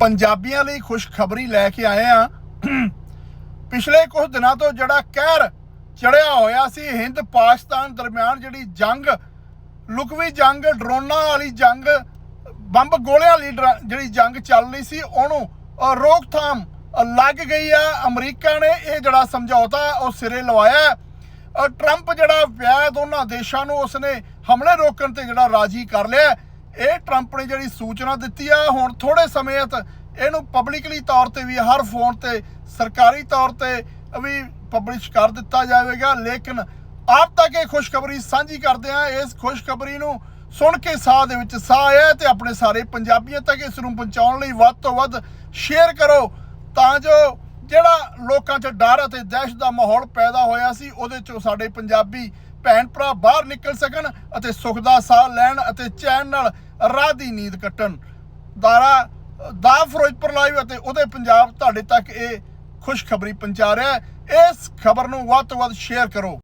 ਪੰਜਾਬੀਆਂ ਲਈ ਖੁਸ਼ਖਬਰੀ ਲੈ ਕੇ ਆਏ ਆ। ਪਿਛਲੇ ਕੁਝ ਦਿਨਾਂ ਤੋਂ ਜਿਹੜਾ ਕਹਿਰ ਚੜਿਆ ਹੋਇਆ ਸੀ, ਹਿੰਦ ਪਾਕਿਸਤਾਨ ਦਰਮਿਆਨ ਜਿਹੜੀ ਜੰਗ, ਲੁਕਵੀ ਜੰਗ, ਡਰੋਨਾਂ ਵਾਲੀ ਜੰਗ, ਬੰਬ ਗੋਲਿਆਂ ਵਾਲੀ ਡਰ- ਜਿਹੜੀ ਜੰਗ ਚੱਲ ਰਹੀ ਸੀ, ਉਹਨੂੰ ਰੋਕਥਾਮ ਲੱਗ ਗਈ ਆ। ਅਮਰੀਕਾ ਨੇ ਇਹ ਜਿਹੜਾ ਸਮਝੌਤਾ ਉਹ ਸਿਰੇ ਲਵਾਇਆ। ਟਰੰਪ ਜਿਹੜਾ ਵਿਆਹ ਦੋਨਾਂ ਦੇਸ਼ਾਂ ਨੂੰ ਉਸਨੇ ਹਮਲੇ ਰੋਕਣ ਤੇ ਜਿਹੜਾ ਰਾਜੀ ਕਰ ਲਿਆ। ਇਹ ਟਰੰਪ ਨੇ ਜਿਹੜੀ ਸੂਚਨਾ ਦਿੱਤੀ ਆ, ਹੁਣ ਥੋੜੇ ਸਮੇਂ ਤੱਕ ਇਹਨੂੰ ਪਬਲਿਕਲੀ ਤੌਰ ਤੇ ਵੀ, ਹਰ ਫੋਨ ਤੇ, ਸਰਕਾਰੀ ਤੌਰ ਤੇ ਵੀ ਪਬਲਿਸ਼ ਕਰ ਦਿੱਤਾ ਜਾਵੇਗਾ। ਲੇਕਿਨ ਆਪ ਤੱਕ ਇਹ ਖੁਸ਼ਖਬਰੀ ਸਾਂਝੀ ਕਰਦੇ ਆ, ਇਸ ਖੁਸ਼ਖਬਰੀ ਨੂੰ ਸੁਣ ਕੇ ਸਾਹ ਦੇ ਵਿੱਚ ਸਾਹ ਆਇਆ ਤੇ ਆਪਣੇ ਸਾਰੇ ਪੰਜਾਬੀਆਂ ਤੱਕ ਇਸ ਨੂੰ ਪਹੁੰਚਾਉਣ ਲਈ ਵੱਧ ਤੋਂ ਵੱਧ ਸ਼ੇਅਰ ਕਰੋ, ਤਾਂ ਜੋ ਜਿਹੜਾ ਲੋਕਾਂ 'ਚ ਡਰ ਅਤੇ ਦਹਿਸ਼ਤ ਦਾ ਮਾਹੌਲ ਪੈਦਾ ਹੋਇਆ ਸੀ, ਉਹਦੇ 'ਚੋਂ ਸਾਡੇ ਪੰਜਾਬੀ ਭੈਣ ਭਰਾ ਬਾਹਰ ਨਿਕਲ ਸਕਣ ਅਤੇ ਸੁੱਖ ਦਾ ਸਾਹ ਲੈਣ ਅਤੇ ਚੈਨ ਨਾਲ ਰਾਹ ਦੀ ਨੀਂਦ ਕੱਟਣ। ਦਾਰਾ ਦਾ ਫਿਰੋਜ਼ਪੁਰ ਲਾਈਵ ਅਤੇ ਉਹਦੇ ਪੰਜਾਬ ਤੁਹਾਡੇ ਤੱਕ ਇਹ ਖੁਸ਼ਖਬਰੀ ਪਹੁੰਚਾ ਰਿਹਾ ਹੈ। ਇਸ ਖਬਰ ਨੂੰ ਵੱਧ ਤੋਂ ਵੱਧ ਸ਼ੇਅਰ ਕਰੋ।